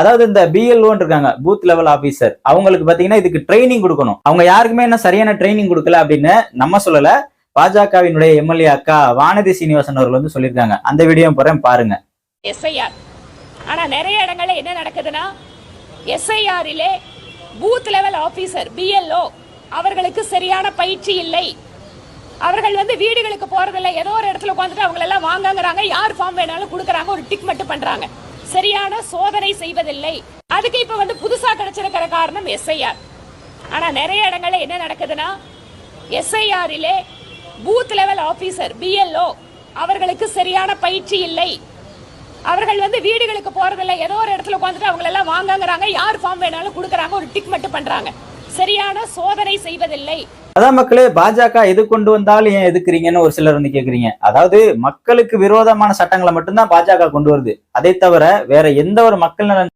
அதாவது இந்த பிஎல்ஓன்னு இருக்காங்க பூத் லெவல் ஆபீசர் அவங்களுக்கு பாத்தீங்கன்னா இதுக்கு ட்ரைனிங் கொடுக்கணும். அவங்க யாருக்குமே என்ன சரியான ட்ரைனிங் கொடுக்கல அப்படின்னு நம்ம சொல்லல. பாஜகவினுடைய எம்எல்ஏ அக்கா வானதி சீனிவாசன் அவர்கள் வந்து சொல்லியிருக்காங்க. அந்த வீடியோ போறேன் பாருங்க. எஸ்ஐஆர் ஆனா நிறைய இடங்கள்ல என்ன நடக்குதுன்னா எஸ்ஐஆரிலே பூத் லெவல் ஆபீசர் பிஎல்ஓ அவர்களுக்கு சரியான பயிற்சி இல்லை. அவர்கள் வந்து வீடுகளுக்கு போறதில்லை. ஏதோ ஒரு இடத்துல உட்காந்துட்டு அவங்களெல்லாம் வாங்கங்கிறாங்க. யார் ஃபார்ம் வேணாலும் கொடுக்குறாங்க. ஒரு டிக் மட்டும் பண்றாங்க. சரியான சோதனை செய்வதில்லை. அதுக்கு இப்ப வந்து புதுசா கிடைச்சிருக்கிற காரணம் எஸ்ஐஆர் ஆனா நிறைய இடங்கள்ல என்ன நடக்குதுன்னா எஸ்ஐஆரிலே பூத் லெவல் ஆபீசர் பிஎல்ஓ அவர்களுக்கு சரியான பயிற்சி இல்லை. அவர்கள் வந்து வீடுகளுக்கு போறதில்லை. ஏதோ ஒரு இடத்துல உட்காந்துட்டு அவங்க எல்லாம் வாங்கங்கிறாங்க. யார் ஃபார்ம் வேணாலும் கொடுக்குறாங்க. ஒரு டிக் மட்டும் பண்றாங்க. சரியான சோதனை செய்வதில்லை. அதான் மக்களே பாஜக எது கொண்டு வந்தாலும் ஏன் எதுக்குறீங்கன்னு ஒரு சிலர் வந்து கேக்குறீங்க. அதாவது மக்களுக்கு விரோதமான சட்டங்களை மட்டும்தான் பாஜக கொண்டு வருது. அதை தவிர வேற எந்த ஒரு மக்கள் நலன்